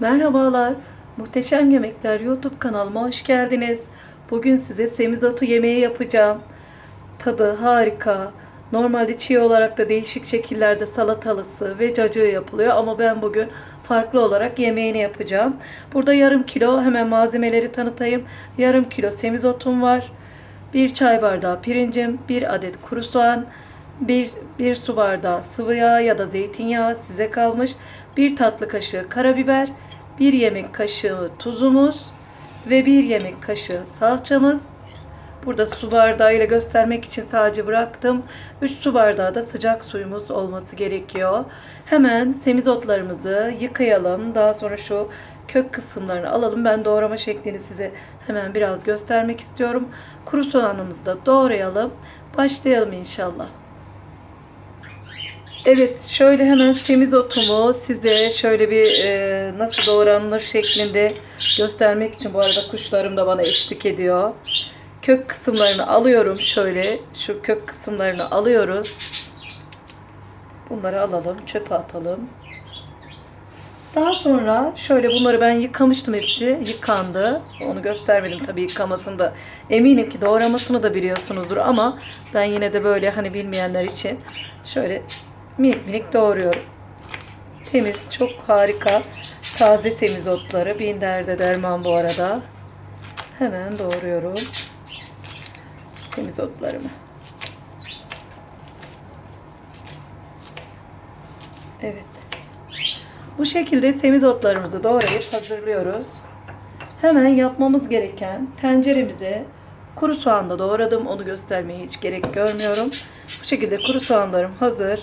Merhabalar, Muhteşem Yemekler YouTube kanalıma hoş geldiniz. Bugün size semizotu yemeği yapacağım. Tadı harika. Normalde çiğ olarak da değişik şekillerde salatalısı ve cacığı yapılıyor ama ben bugün farklı olarak yemeğini yapacağım. Burada yarım kilo hemen malzemeleri tanıtayım. Yarım kilo semizotum var. Bir çay bardağı pirincim, bir adet kuru soğan, bir, bir su bardağı sıvı yağ ya da zeytinyağı size kalmış. Bir tatlı kaşığı karabiber, bir yemek kaşığı tuzumuz ve bir yemek kaşığı salçamız. Burada su bardağı ile göstermek için sadece bıraktım. 3 su bardağı da sıcak suyumuz olması gerekiyor. Hemen semizotlarımızı yıkayalım. Daha sonra şu kök kısımlarını alalım. Ben doğrama şeklini size hemen biraz göstermek istiyorum. Kuru soğanımızı da doğrayalım. Başlayalım inşallah. Evet, şöyle hemen semizotumu size şöyle bir e, nasıl doğranılır şeklinde göstermek için bu arada kuşlarım da bana eşlik ediyor. Kök kısımlarını alıyorum şöyle. Şu kök kısımlarını alıyoruz. Bunları alalım, çöpe atalım. Daha sonra şöyle bunları ben yıkamıştım hepsi. Yıkandı. Onu göstermedim tabii yıkamasını da. Eminim ki doğramasını da biliyorsunuzdur ama ben yine de böyle hani bilmeyenler için şöyle minik minik doğruyorum. Temiz, çok harika. Taze semizotları. Bin derde derman bu arada. Hemen doğruyorum. Semizotlarımı. Evet. Bu şekilde semizotlarımızı doğrayıp hazırlıyoruz. Hemen yapmamız gereken tenceremize kuru soğan da doğradım. Onu göstermeye hiç gerek görmüyorum. Bu şekilde kuru soğanlarım hazır.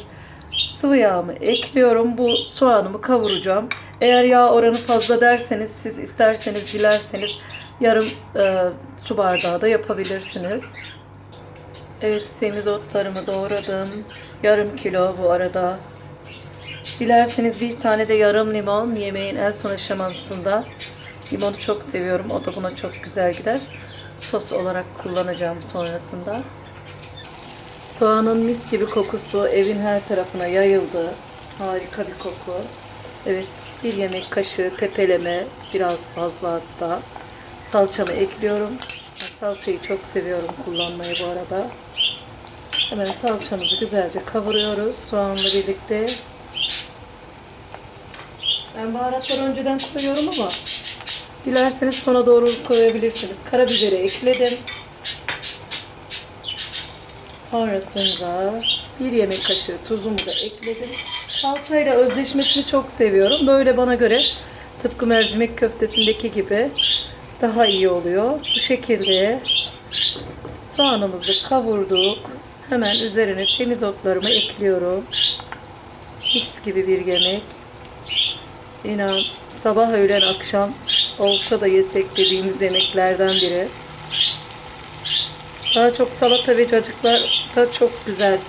Sıvı yağımı ekliyorum. Bu soğanımı kavuracağım. Eğer yağ oranı fazla derseniz siz isterseniz dilerseniz yarım e, su bardağı da yapabilirsiniz. Evet semizotlarımı doğradım. Yarım kilo bu arada. Dilerseniz bir tane de yarım limon yemeğin en son aşamasında. Limonu çok seviyorum. O da buna çok güzel gider. Sos olarak kullanacağım sonrasında. Soğanın mis gibi kokusu evin her tarafına yayıldı. Harika bir koku. Evet, bir yemek kaşığı tepeleme, biraz fazla hatta. Salçamı ekliyorum. Salçayı çok seviyorum kullanmayı bu arada. Hemen salçamızı güzelce kavuruyoruz soğanla birlikte. Ben baharatları önceden koyuyorum ama dilerseniz sona doğru koyabilirsiniz. Karabiberi ekledim. Sonrasında bir yemek kaşığı tuzumu da ekledim. Salçayla özleşmesini çok seviyorum. Böyle bana göre tıpkı mercimek köftesindeki gibi daha iyi oluyor. Bu şekilde soğanımızı kavurduk. Hemen üzerine semizotlarımı ekliyorum. Mis gibi bir yemek. İnan sabah öğlen akşam olsa da yesek dediğimiz yemeklerden biri. Daha çok salata ve cacıklar da çok güzel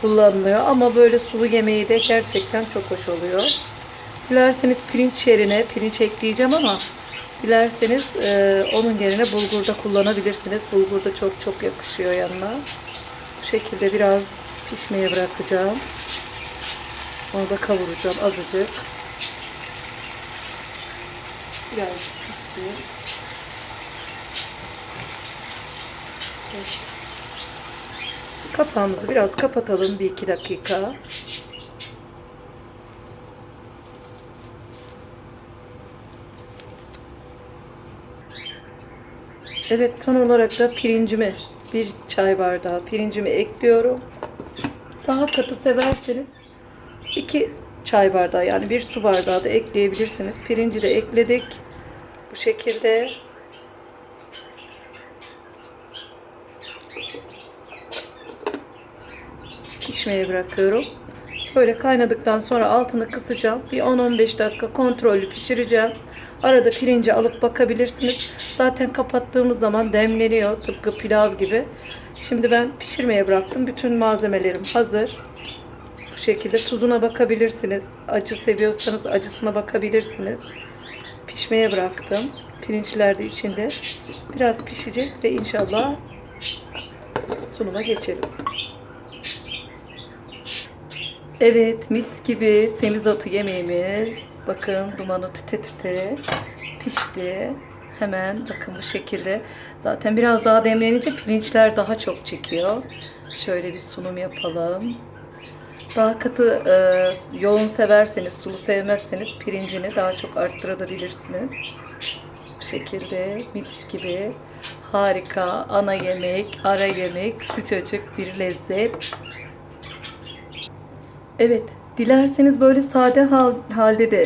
kullanılıyor. Ama böyle sulu yemeği de gerçekten çok hoş oluyor. Dilerseniz pirinç yerine pirinç ekleyeceğim ama dilerseniz e, onun yerine bulgur da kullanabilirsiniz. Bulgur da çok çok yakışıyor yanına. Bu şekilde biraz pişmeye bırakacağım. Onu da kavuracağım azıcık. Biraz pişsin. Kapağımızı biraz kapatalım bir iki dakika. Evet son olarak da pirincimi bir çay bardağı pirincimi ekliyorum. Daha katı severseniz iki çay bardağı yani bir su bardağı da ekleyebilirsiniz. Pirinci de ekledik. Bu şekilde pişmeye bırakıyorum. Böyle kaynadıktan sonra altını kısacağım. Bir 10-15 dakika kontrollü pişireceğim. Arada pirinci alıp bakabilirsiniz. Zaten kapattığımız zaman demleniyor tıpkı pilav gibi. Şimdi ben pişirmeye bıraktım. Bütün malzemelerim hazır. Bu şekilde tuzuna bakabilirsiniz. Acı seviyorsanız acısına bakabilirsiniz. Pişmeye bıraktım. Pirinçler de içinde. Biraz pişecek ve inşallah sunuma geçelim. Evet mis gibi semizotu yemeğimiz Bakın dumanı tüte tüte pişti. Hemen bakın bu şekilde. Zaten biraz daha demlenince pirinçler daha çok çekiyor. Şöyle bir sunum yapalım. Daha katı e, yoğun severseniz, sulu sevmezseniz pirincini daha çok arttırabilirsiniz. Bu şekilde mis gibi harika ana yemek, ara yemek, sıcacık bir lezzet. Evet, dilerseniz böyle sade hal, halde de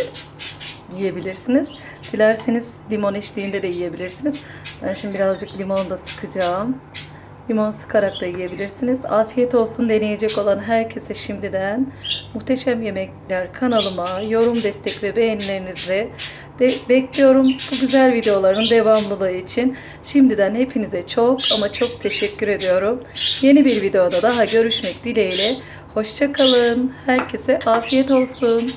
yiyebilirsiniz. Dilerseniz limon eşliğinde de yiyebilirsiniz. Ben şimdi birazcık limon da sıkacağım. Limon sıkarak da yiyebilirsiniz. Afiyet olsun deneyecek olan herkese şimdiden Muhteşem Yemekler kanalıma yorum, destek ve beğenilerinizle de bekliyorum bu güzel videoların devamlılığı için. Şimdiden hepinize çok ama çok teşekkür ediyorum. Yeni bir videoda daha görüşmek dileğiyle. Hoşçakalın. Herkese afiyet olsun.